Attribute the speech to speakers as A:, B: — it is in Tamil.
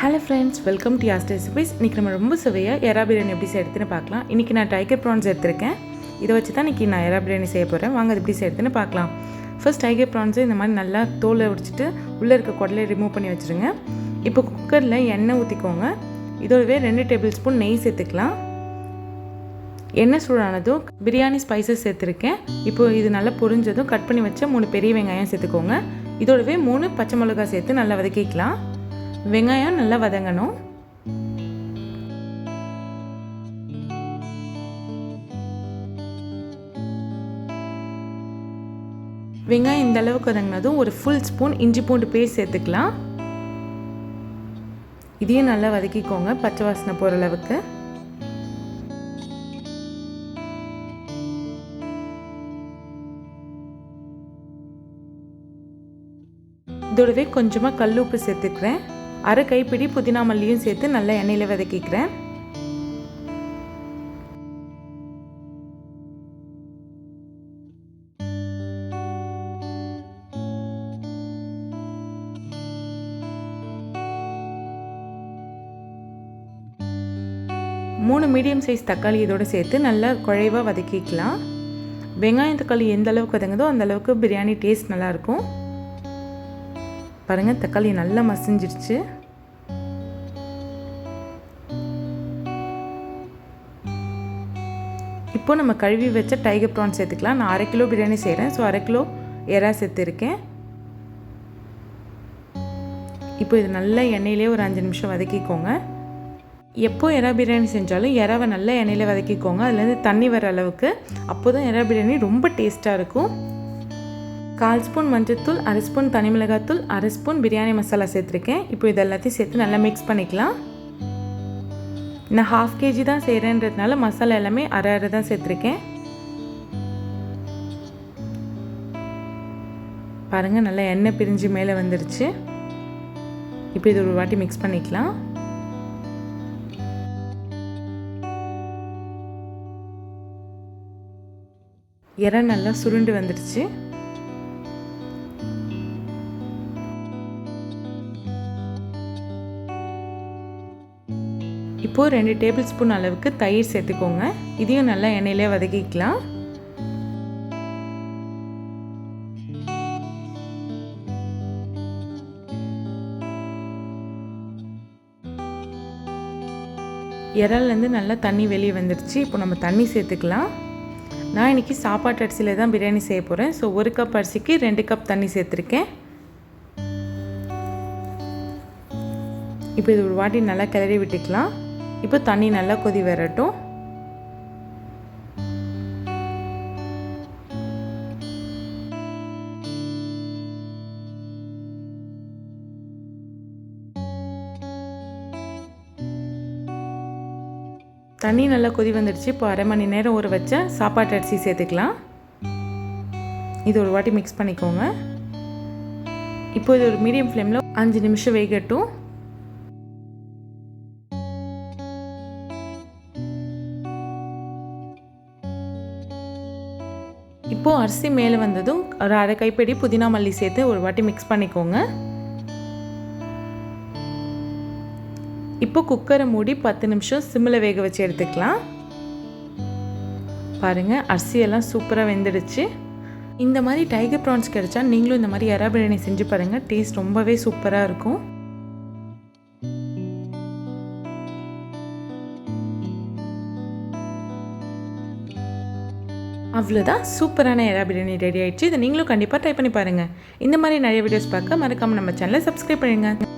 A: ஹலோ ஃப்ரெண்ட்ஸ் வெல்கம் டு யாஸ்ட் ரெசிபிஸ் இன்றைக்கி நம்ம ரொம்ப சுவையாக எறா பிரியாணி எப்படி செய்யறதுன்னு பார்க்கலாம். இன்றைக்கி நான் டைகர் ப்ரான்ஸ் எடுத்திருக்கேன். இதை வச்சு தான் இன்றைக்கி நான் எறா பிரியாணி செய்ய போகிறேன் வாங்க அது எப்படி செய்யறதுன்னு பார்க்கலாம். ஃபர்ஸ்ட் டைகர் ப்ரான்ஸை இந்த மாதிரி நல்லா தோலை உடிச்சிட்டு உள்ளே இருக்க குடலை ரிமூவ் பண்ணி வச்சுருங்க. இப்போ குக்கரில் எண்ணெய் ஊற்றிக்கோங்க இதோடவே ரெண்டு டேபிள் ஸ்பூன் நெய் சேர்த்துக்கலாம். எண்ணெய் சூடானதும் பிரியாணி ஸ்பைசஸ் சேர்த்துருக்கேன். இப்போ இது நல்லா பொரிஞ்சதும் கட் பண்ணி வச்ச மூணு பெரிய வெங்காயம் சேர்த்துக்கோங்க. இதோடவே மூணு பச்சை மிளகாய் சேர்த்து நல்லா வதக்கிக்கலாம். வெங்காயம் நல்லா வதங்கணும். வெங்காயம் இந்த அளவுக்கு வதங்கினதும் ஒரு ஃபுல் ஸ்பூன் இஞ்சி பூண்டு பேஸ்ட் சேர்த்துக்கலாம். இதையும் நல்லா வதக்கிக்கோங்க பச்சை வாசனை போகிற அளவுக்கு. இதோடவே கொஞ்சமாக கல் உப்பு சேர்த்துக்கிறேன். அரை கைப்பிடி புதினா மல்லியும் சேர்த்து நல்லா எண்ணெயில் வதக்கிக்கிறேன். மூணு மீடியம் சைஸ் தக்காளி இதோட சேர்த்து நல்லா குழைவாக வதக்கிக்கலாம். வெங்காயம் தக்காளி எந்த அளவுக்கு வதங்குதோ அந்த அளவுக்கு பிரியாணி டேஸ்ட் நல்லாயிருக்கும் பாருங்கள் தக்காளி நல்லா மசிஞ்சிருச்சு. இப்போ நம்ம கழுவி வச்ச டைகர் ப்ரான் சேர்த்துக்கலாம். நான் அரை கிலோ பிரியாணி செய்கிறேன் ஸோ அரை கிலோ எறா சேர்த்துருக்கேன். இப்போ இது நல்லா எண்ணெயிலே ஒரு அஞ்சு நிமிஷம் வதக்கிக்கோங்க. எப்போ எறா பிரியாணி செஞ்சாலும் எறாவை நல்லா எண்ணெயில் வதக்கிக்கோங்க. அதுலேருந்து தண்ணி வர அளவுக்கு அப்போ தான் எறா பிரியாணி ரொம்ப டேஸ்ட்டாக இருக்கும். கால் ஸ்பூன் மஞ்சத்தூள் அரை ஸ்பூன் தனிமிளகாத்தூள் அரை ஸ்பூன் பிரியாணி மசாலா சேர்த்துருக்கேன். இப்போ இது எல்லாத்தையும் சேர்த்து நல்லா மிக்ஸ் பண்ணிக்கலாம். நான் ஹாஃப் கேஜி தான் செய்கிறேன்றதுனால மசாலா எல்லாமே அரை அரை தான் சேர்த்துருக்கேன். பாருங்கள் நல்லா எண்ணெய் பிரிஞ்சு மேலே வந்துருச்சு. இப்போ இது ஒரு வாட்டி மிக்ஸ் பண்ணிக்கலாம். இறை நல்லா சுருண்டு வந்துடுச்சு. இப்போது ரெண்டு டேபிள் ஸ்பூன் அளவுக்கு தயிர் சேர்த்துக்கோங்க. இதையும் நல்லா எண்ணெயிலே வதக்கிக்கலாம். இறால்லேருந்து நல்லா தண்ணி வெளியே வந்துடுச்சு இப்போ நம்ம தண்ணி சேர்த்துக்கலாம். நான் இன்றைக்கி சாப்பாட்டு அரிசியில் தான் பிரியாணி செய்ய போகிறேன் ஸோ ஒரு கப் அரிசிக்கு ரெண்டு கப் தண்ணி சேர்த்துருக்கேன். இப்போ இது ஒரு வாட்டி நல்லா கிளறி விட்டுக்கலாம். இப்போ தண்ணி நல்லா கொதி வரட்டும். தண்ணி நல்லா கொதி வந்துடுச்சு. இப்போ அரை மணி நேரம் ஊற வச்ச சாப்பாட்டு அரிசி சேர்த்துக்கலாம். இது ஒரு வாட்டி மிக்ஸ் பண்ணிக்கோங்க. இப்போ இது ஒரு மீடியம் ஃப்ளேமில் அஞ்சு நிமிஷம் வேகட்டும். இப்போது அரிசி மேலே வந்ததும் ஒரு அரை கைப்பிடி புதினா மல்லி சேர்த்து ஒரு வாட்டி மிக்ஸ் பண்ணிக்கோங்க. இப்போ குக்கரை மூடி பத்து நிமிஷம் சிம்மில் வேக வச்சு எடுத்துக்கலாம். பாருங்கள் அரிசியெல்லாம் சூப்பராக வெந்துடுச்சு. இந்த மாதிரி டைகர் ப்ரான்ஸ் கிடைச்சா நீங்களும் இந்த மாதிரி எறா பிரியாணி செஞ்சு பாருங்கள் டேஸ்ட் ரொம்பவே சூப்பராக இருக்கும். அவ்வளோதான் சூப்பரான எறா பிரியாணி ரெடி ஆயிடுச்சு. இதை நீங்களும் கண்டிப்பாக ட்ரை பண்ணி பாருங்கள் இந்த மாதிரி நிறைய வீடியோஸ் பார்க்க மறக்காமல் நம்ம சேனலை சப்ஸ்கிரைப் பண்ணுங்கள்